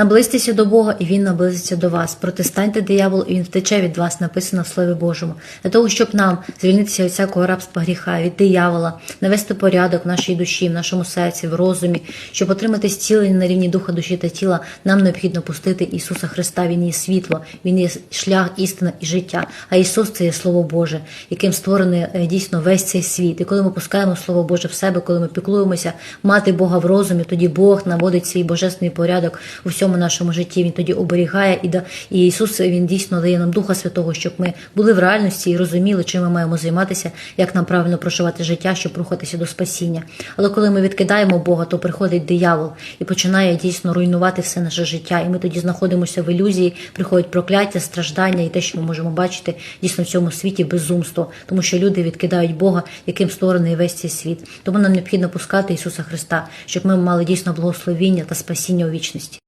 Наблизьтеся до Бога, і Він наблизиться до вас. Протистаньте дияволу, і він втече від вас, написано в Слові Божому. Для того, щоб нам звільнитися від всякого рабства гріха, від диявола, навести порядок в нашій душі, в нашому серці, в розумі, щоб отримати зцілення на рівні духа, душі та тіла, нам необхідно пустити Ісуса Христа. Він є світло, Він є шлях, істина і життя. А Ісус це є Слово Боже, яким створений е, дійсно весь цей світ. І коли ми пускаємо Слово Боже в себе, коли ми піклуємося мати Бога в розумі, тоді Бог наводить свій божественний порядок у всьому нашому житті. Він тоді оберігає і да і Ісус Він дійсно дає нам Духа Святого, щоб ми були в реальності і розуміли, чим ми маємо займатися, як нам правильно проживати життя, щоб рухатися до спасіння. Але коли ми відкидаємо Бога, то приходить диявол і починає дійсно руйнувати все наше життя. І ми тоді знаходимося в ілюзії, приходять прокляття, страждання і те, що ми можемо бачити дійсно в цьому світі безумство, тому що люди відкидають Бога, яким створений весь цей світ. Тому нам необхідно пускати Ісуса Христа, щоб ми мали дійсно благословіння та спасіння у вічності.